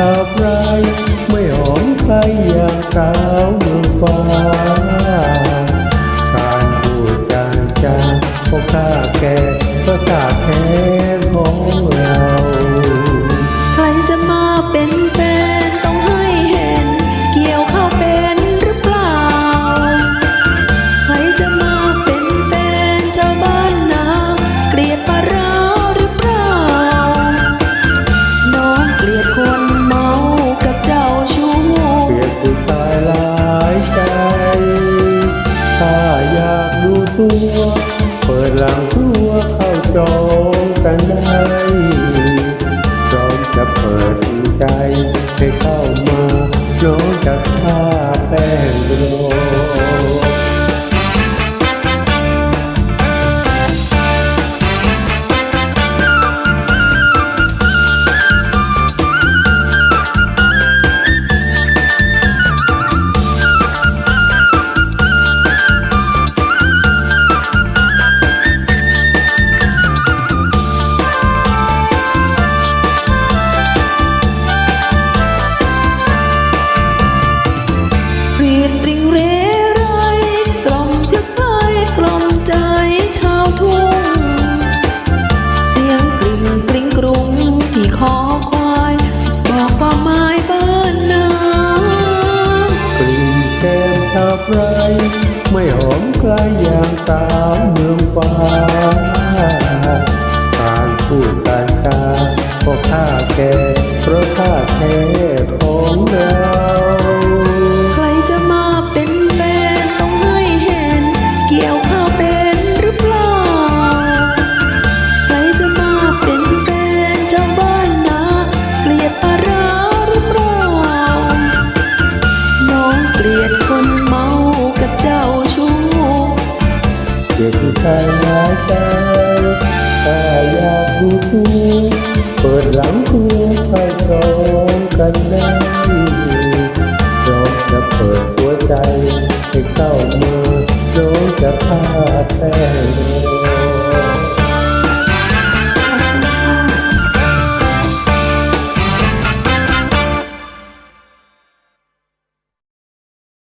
ชาวไร่ไม่หอมใครอย่างสาวเมืองฟ้าการพูดการจาก็ข้าแก่ก็สาแค้นของเรา ใครจะมาเป็นแฟนต้องให้เห็น เกี่ยวข้าวเป็นหรือเปล่า ใครจะมา ตัวเปิดหลังตัวเข้าจองกันได้พร้อมจะเปิดใจ ไคร ไม่หอมใครอย่างสาวเมืองฟ้าการพูดการจาเพราะข้าแก่เพราะข้าแท้ของเรา ทางหายใจถ้าอยากดูคู่เปิดหลังคู่ไปพร้อมกันได้พรอจะเปิดหัวใจให้เข้ามือนอจะพาแท้ล